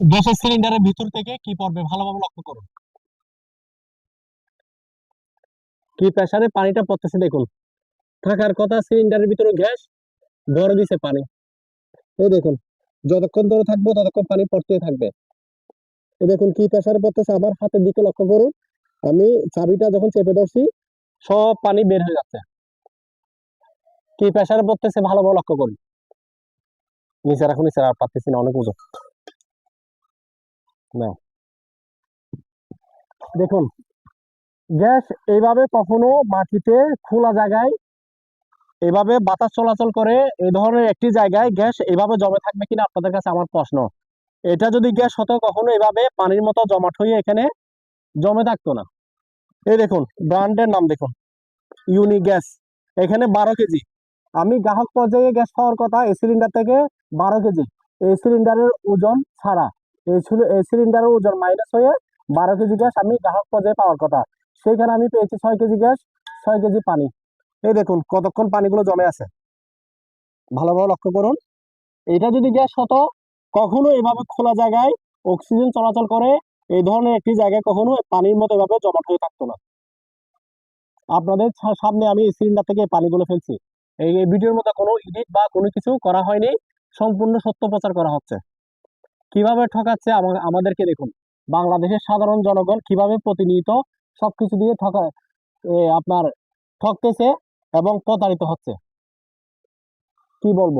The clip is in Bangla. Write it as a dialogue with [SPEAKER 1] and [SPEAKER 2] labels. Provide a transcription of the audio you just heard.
[SPEAKER 1] গ্যাসের সিলিন্ডারের ভিতর থেকে কি পড়বে? ভালোভাবে লক্ষ্য করুন। কি পানিটা পড়তেছে দেখুন। থাকার কথা সিলিন্ডারের ভিতরে গ্যাস দিছে পানি। এই দেখুন, যতক্ষণ ধরে থাকব ততক্ষণ পানি থাকবে। এই দেখুন কি পড়তেছে। আমার হাতের দিকে লক্ষ্য করুন, আমি চাবিটা যখন চেপে ধরছি, সব পানি বের হয়ে যাচ্ছে। কি প্রেসারে পড়তেছে ভালোভাবে লক্ষ্য করুন। নিচে রাখুন নিচে আর পারতেছি না, অনেক উঁচু না। দেখুন, গ্যাস এইভাবে কখনো মাটিতে খোলা জায়গায় এভাবে বাতাস চলাচল করে এই ধরনের একটি জায়গায় গ্যাস এভাবে জমে থাকবে কিনা আপনাদের কাছে আমার প্রশ্ন। এটা যদি গ্যাস হতো কখনো এভাবে পানির মতো জমাট হয়ে এখানে জমে থাকতো না। এই দেখুন, ব্র্যান্ডের নাম দেখুন ইউনি গ্যাস এখানে বারো কেজি। আমি গ্রাহক পর্যায়ে গ্যাস পাওয়ার কথা এই সিলিন্ডার থেকে বারো কেজি। এই সিলিন্ডারের ওজন ছাড়া। সিলিন্ডারের ওজন মাইনাস হয়ে বারো কেজি গ্যাস আমি গ্রাহক পর্যায়ে পাওয়ার কথা। সেখানে আমি পেয়েছি ছয় কেজি গ্যাস ছয় কেজি পানি। এই দেখুন কতক্ষণ পানিগুলো জমে আছে। ভালোভাবে লক্ষ্য করুন। এটা যদি গ্যাস হতো, কখনো এভাবে খোলা জায়গায় অক্সিজেন চলাচল করে, এই ধরনের একটি জায়গায় কখনো পানির মতো এভাবে জমাট হয়ে থাকতো না। আপনাদের সামনে আমি সিলিন্ডার থেকে পানিগুলো ফেলছি। এই ভিডিওর মধ্যে কোনো এডিট বা কোনো কিছু করা হয়নি। সম্পূর্ণ সত্য প্রচার করা হচ্ছে। কীভাবে ঠকাচ্ছে আমা- আমাদেরকে দেখুন। বাংলাদেশের সাধারণ জনগণ কীভাবে প্রতিনিয়ত সবকিছু দিয়ে ঠকা আপনার ঠকতেছে এবং প্রতারিত হচ্ছে। কি বলব?